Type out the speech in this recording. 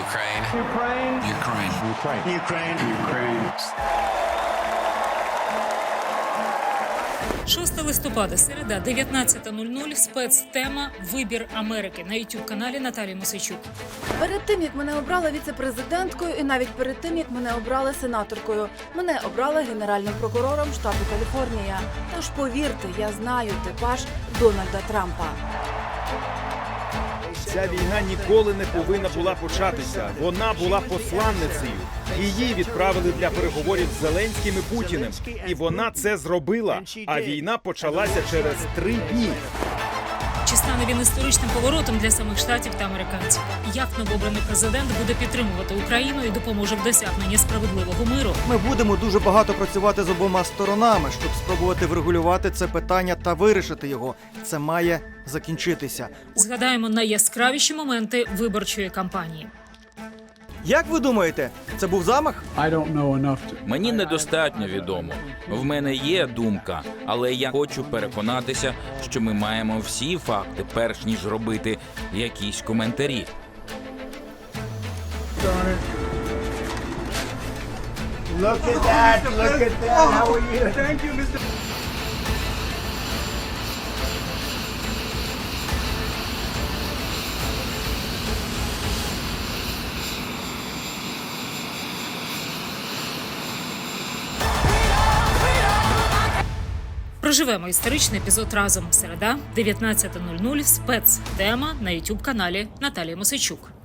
Ukraine. Ukraine. Ukraine. Ukraine. Ukraine. Ukraine. 6 листопада, середа, 19.00, спецтема Вибір Америки на youtube каналі Наталії Мосичук. Перед тим як мене обрали віце-президенткою, і навіть перед тим як мене обрали сенаторкою, мене обрали генеральним прокурором штату Каліфорнія. Тож повірте, я знаю типаж Дональда Трампа. Ця війна ніколи не повинна була початися. Вона була посланницею. Її відправили для переговорів з Зеленським і Путіним. І вона це зробила. А війна почалася через три дні. Чи стане він історичним поворотом для самих штатів та американців? Як новообраний президент буде підтримувати Україну і допоможе в досягненні справедливого миру? Ми будемо дуже багато працювати з обома сторонами, щоб спробувати врегулювати це питання та вирішити його. Це має закінчитися. Згадаємо найяскравіші моменти виборчої кампанії. Як ви думаєте, це був замах? Мені недостатньо відомо. В мене є думка, але я хочу переконатися, що ми маємо всі факти, перш ніж робити якісь коментарі. Look at that. Look at that. How are you? Thank you, Mr. Проживемо історичний епізод разом. Середа, 19.00, спецтема на youtube каналі Наталії Мосичук.